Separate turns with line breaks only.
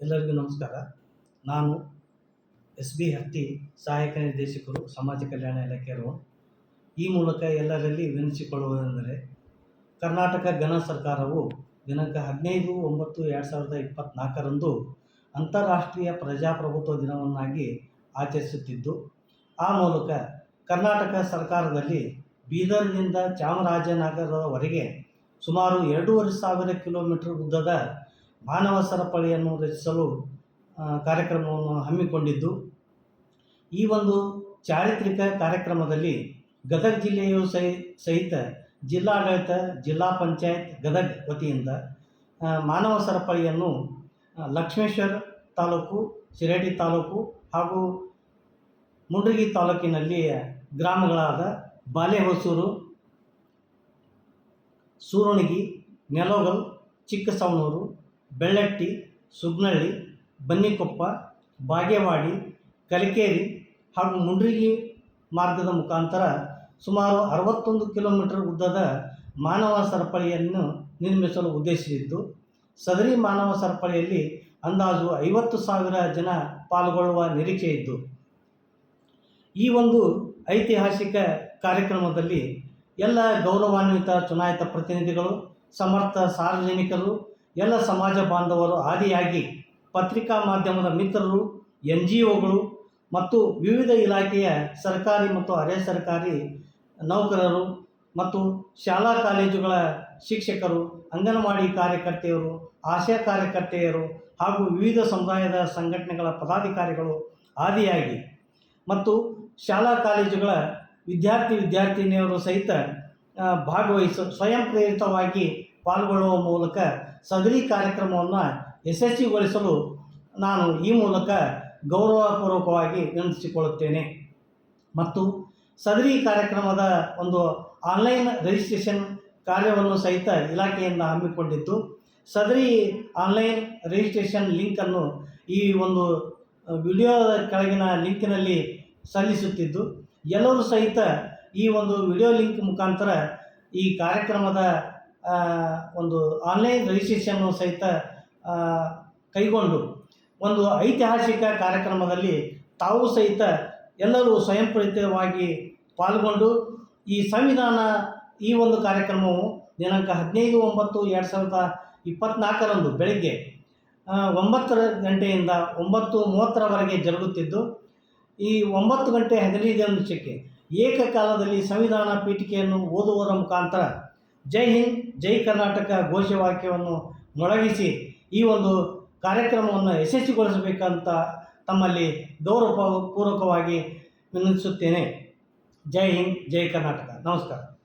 ಎಲ್ಲರಿಗೂ ನಮಸ್ಕಾರ. ನಾನು ಎಸ್ ಬಿ ಹತ್ತಿ, ಸಹಾಯಕ ನಿರ್ದೇಶಕರು, ಸಮಾಜ ಕಲ್ಯಾಣ ಇಲಾಖೆಯವರು. ಈ ಮೂಲಕ ಎಲ್ಲರಲ್ಲಿ ವಿನಿಸಿಕೊಳ್ಳುವುದೆಂದರೆ ಕರ್ನಾಟಕ ಘನ ಸರ್ಕಾರವು ದಿನಾಂಕ ಹದಿನೈದು ಒಂಬತ್ತು ಎರಡು ಸಾವಿರದ ಇಪ್ಪತ್ತ್ನಾಲ್ಕರಂದು ಅಂತಾರಾಷ್ಟ್ರೀಯ ಪ್ರಜಾಪ್ರಭುತ್ವ ದಿನವನ್ನಾಗಿ ಆಚರಿಸುತ್ತಿದ್ದು, ಆ ಮೂಲಕ ಕರ್ನಾಟಕ ಸರ್ಕಾರದಲ್ಲಿ ಬೀದರ್ನಿಂದ ಚಾಮರಾಜನಗರದವರೆಗೆ ಸುಮಾರು ಎರಡೂವರೆ ಸಾವಿರ ಕಿಲೋಮೀಟರ್ ಉದ್ದದ ಮಾನವ ಸರಪಳಿಯನ್ನು ರಚಿಸಲು ಕಾರ್ಯಕ್ರಮವನ್ನು ಹಮ್ಮಿಕೊಂಡಿದ್ದು, ಈ ಒಂದು ಚಾರಿತ್ರಿಕ ಕಾರ್ಯಕ್ರಮದಲ್ಲಿ ಗದಗ ಜಿಲ್ಲೆಯು ಸಹಿ ಸಹಿತ ಜಿಲ್ಲಾಡಳಿತ, ಜಿಲ್ಲಾ ಪಂಚಾಯತ್, ಗದಗ ವತಿಯಿಂದ ಮಾನವ ಸರಪಳಿಯನ್ನು ಲಕ್ಷ್ಮೇಶ್ವರ ತಾಲೂಕು, ಶಿರಡಿ ತಾಲೂಕು ಹಾಗೂ ಮುಂಡ್ರಗಿ ತಾಲೂಕಿನಲ್ಲಿ ಗ್ರಾಮಗಳಾದ ಬಾಲೆಹೊಸೂರು ಸೂರಣಗಿ, ನೆಲೋಗಲ್, ಚಿಕ್ಕಸವಣೂರು ಬೆಳ್ಳಟ್ಟಿ, ಸುಗ್ನಳ್ಳಿ, ಬನ್ನಿಕೊಪ್ಪ, ಬಾಗೇವಾಡಿ, ಕಲಿಕೇರಿ ಹಾಗೂ ಮುಂಡ್ರಿಗಿ ಮಾರ್ಗದ ಮುಖಾಂತರ ಸುಮಾರು ಅರವತ್ತೊಂದು ಕಿಲೋಮೀಟರ್ ಉದ್ದದ ಮಾನವ ಸರಪಳಿಯನ್ನು ನಿರ್ಮಿಸಲು ಉದ್ದೇಶಿಸಿದ್ದು, ಸದರಿ ಮಾನವ ಸರಪಳಿಯಲ್ಲಿ ಅಂದಾಜು ಐವತ್ತು ಸಾವಿರ ಜನ ಪಾಲ್ಗೊಳ್ಳುವ ನಿರೀಕ್ಷೆ ಇದ್ದು, ಈ ಒಂದು ಐತಿಹಾಸಿಕ ಕಾರ್ಯಕ್ರಮದಲ್ಲಿ ಎಲ್ಲ ಗೌರವಾನ್ವಿತ ಚುನಾಯಿತ ಪ್ರತಿನಿಧಿಗಳು, ಸಮರ್ಥ ಸಾರ್ವಜನಿಕರು ಎಲ್ಲ ಸಮಾಜ ಬಾಂಧವರು ಆದಿಯಾಗಿ ಪತ್ರಿಕಾ ಮಾಧ್ಯಮದ ಮಿತ್ರರು ಎನ್ ಜಿ ಒಗಳು ಮತ್ತು ವಿವಿಧ ಇಲಾಖೆಯ ಸರ್ಕಾರಿ ಮತ್ತು ಅರೆ ಸರ್ಕಾರಿ ನೌಕರರು ಮತ್ತು ಶಾಲಾ ಕಾಲೇಜುಗಳ ಶಿಕ್ಷಕರು, ಅಂಗನವಾಡಿ ಕಾರ್ಯಕರ್ತೆಯರು, ಆಶಾ ಕಾರ್ಯಕರ್ತೆಯರು ಹಾಗೂ ವಿವಿಧ ಸಮುದಾಯದ ಸಂಘಟನೆಗಳ ಪದಾಧಿಕಾರಿಗಳು ಆದಿಯಾಗಿ ಮತ್ತು ಶಾಲಾ ಕಾಲೇಜುಗಳ ವಿದ್ಯಾರ್ಥಿ ವಿದ್ಯಾರ್ಥಿನಿಯರು ಸಹಿತ ಭಾಗವಹಿಸ ಸ್ವಯಂ ಪ್ರೇರಿತವಾಗಿ ಪಾಲ್ಗೊಳ್ಳುವ ಮೂಲಕ ಸದರಿ ಕಾರ್ಯಕ್ರಮವನ್ನು ಯಶಸ್ವಿಗೊಳಿಸಲು ನಾನು ಈ ಮೂಲಕ ಗೌರವಪೂರ್ವಕವಾಗಿ ವಿನಂತಿಸಿಕೊಳ್ಳುತ್ತೇನೆ. ಮತ್ತು ಸದರಿ ಕಾರ್ಯಕ್ರಮದ ಒಂದು ಆನ್ಲೈನ್ ರಿಜಿಸ್ಟ್ರೇಷನ್ ಕಾರ್ಯವನ್ನು ಸಹಿತ ಇಲಾಖೆಯಿಂದ ಹಮ್ಮಿಕೊಂಡಿದ್ದು, ಸದರಿ ಆನ್ಲೈನ್ ರಿಜಿಸ್ಟ್ರೇಷನ್ ಲಿಂಕನ್ನು ಈ ಒಂದು ವಿಡಿಯೋದ ಕೆಳಗಿನ ಲಿಂಕಿನಲ್ಲಿ ಸಲ್ಲಿಸುತ್ತಿದ್ದು, ಎಲ್ಲರೂ ಸಹಿತ ಈ ಒಂದು ವಿಡಿಯೋ ಲಿಂಕ್ ಮುಖಾಂತರ ಈ ಕಾರ್ಯಕ್ರಮದ ಒಂದು ಆನ್ಲೈನ್ ರಿಜಿಸ್ಟ್ರೇಷನ್ನು ಸಹಿತ ಕೈಗೊಂಡು ಒಂದು ಐತಿಹಾಸಿಕ ಕಾರ್ಯಕ್ರಮದಲ್ಲಿ ತಾವು ಸಹಿತ ಎಲ್ಲರೂ ಸ್ವಯಂಪ್ರೇರಿತವಾಗಿ ಪಾಲ್ಗೊಂಡು ಈ ಸಂವಿಧಾನ, ಈ ಒಂದು ಕಾರ್ಯಕ್ರಮವು ದಿನಾಂಕ ಹದಿನೈದು ಒಂಬತ್ತು ಎರಡು ಸಾವಿರದ ಇಪ್ಪತ್ತ್ನಾಲ್ಕರಂದು ಬೆಳಗ್ಗೆ ಒಂಬತ್ತರ ಗಂಟೆಯಿಂದ ಒಂಬತ್ತು ಮೂವತ್ತರವರೆಗೆ ಜರುಗುತ್ತಿದ್ದು, ಈ ಒಂಬತ್ತು ಗಂಟೆ ಹದಿನೈದು ನಿಮಿಷಕ್ಕೆ ಏಕಕಾಲದಲ್ಲಿ ಸಂವಿಧಾನ ಪೀಠಿಕೆಯನ್ನು ಓದುವುದರ ಮುಖಾಂತರ ಜೈ ಹಿಂದ್, ಜೈ ಕರ್ನಾಟಕ ಘೋಷವಾಕ್ಯವನ್ನು ಮೊಳಗಿಸಿ ಈ ಒಂದು ಕಾರ್ಯಕ್ರಮವನ್ನು ಯಶಸ್ವಿಗೊಳಿಸಬೇಕಂತ ತಮ್ಮಲ್ಲಿ ಗೌರವ ಪೂರ್ವಕವಾಗಿ ವಿನಂತಿಸುತ್ತೇನೆ. ಜೈ ಹಿಂದ್, ಜೈ ಕರ್ನಾಟಕ. ನಮಸ್ಕಾರ.